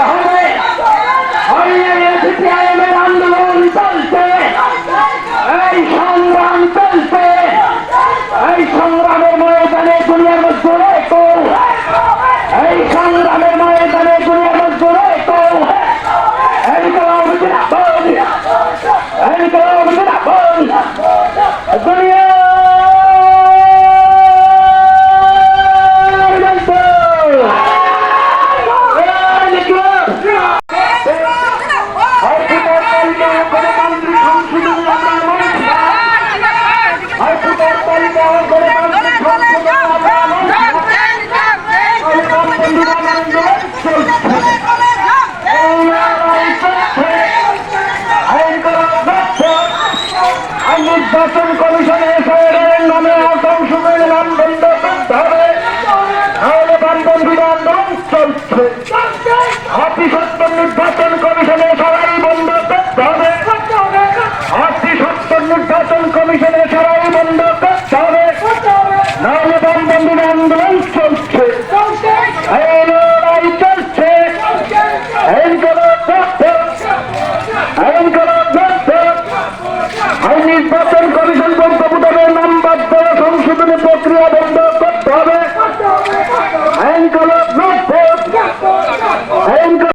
তাহলে হরিয়ানের সিপিআইএমের আন্দোলন চলছে। এই সংগ্রাম চলছে। এই সংগ্রামের ময়দানে দুনিয়ার মধ্যে কেউ এই সংগ্রামের ময়দানে দুনিয়ার মধ্যে কেউ এই কলাম এই কলাম দুনিয়া নির্বাচন কমিশনে এসআইআর নামে নাম বন্ধ করতে হবে। তাহলে বামবন্ধুরা আন্দোলন চলছে। অফিস সত্য নির্বাচন কমিশনে সবাই বন্ধ করতে হবে আপনি সত্য নির্বাচন কমিশনে সবাই বন্ধ করতে হবে নাহলে বামবন্ধুরা আন্দোলন চলছে এই লড়াই চলছে আইন করো দত্ত আইন করো দত্ত আইন নির্বাচন কমিশন কর্তৃপক্ষের নাম বাদ দেওয়া সংশোধনী প্রক্রিয়া বন্ধ করতে হবে আইন করো দত্ত আইন করো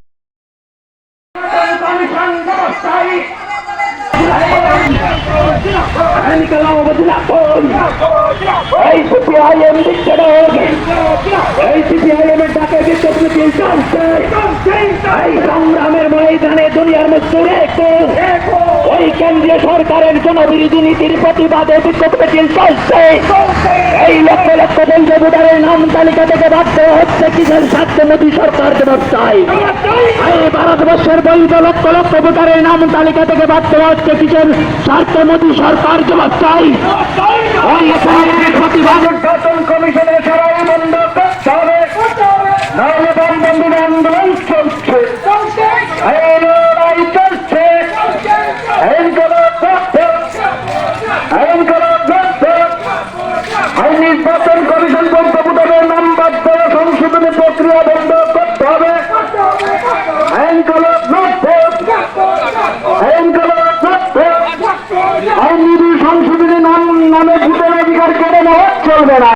কমিশন ব্যবস্থায়ী বদলাপন এই সিপিআইএম দিচ্ছে এই সিপিআইএম এর ডাকে বিদ্যুৎ চলছে এই সংগ্রামের ময়দানে দুনিয়ার রেখো ওই কেন্দ্রীয় সরকারের জনবিরোধী নীতির প্রতিবাদে বিক্ষোভ মিছিল চলছে ভোটারের নাম তালিকা থেকে বাদ দেওয়া হচ্ছে কিসের স্বার্থে মোদী সরকার ব্যবস্থায় এই ভারতবর্ষের বৈধ লক্ষ লক্ষ ভোটারের নাম তালিকা থেকে বাদ দেওয়া হচ্ছে কিসের স্বার্থে মোদী সরকার জবাব চাই প্রতিবাদ কমিশনের সবাই বন্ধ করতে হবে নাহলে বামবন্ধুর আন্দোলন চলছে এই লড়াই চলছে আইন করো দত্ত আইন করো দত্ত আইন নির্বাচন কমিশন কর্তৃপক্ষের নাম বাদ দেওয়া সংশোধনী প্রক্রিয়া বন্ধ করতে হবে আইন করো দত্ত আইন করো দত্ত নিধি সংশোধনী নাম নামে ভূতের অধিকার কেড়ে নেওয়া চলবে না।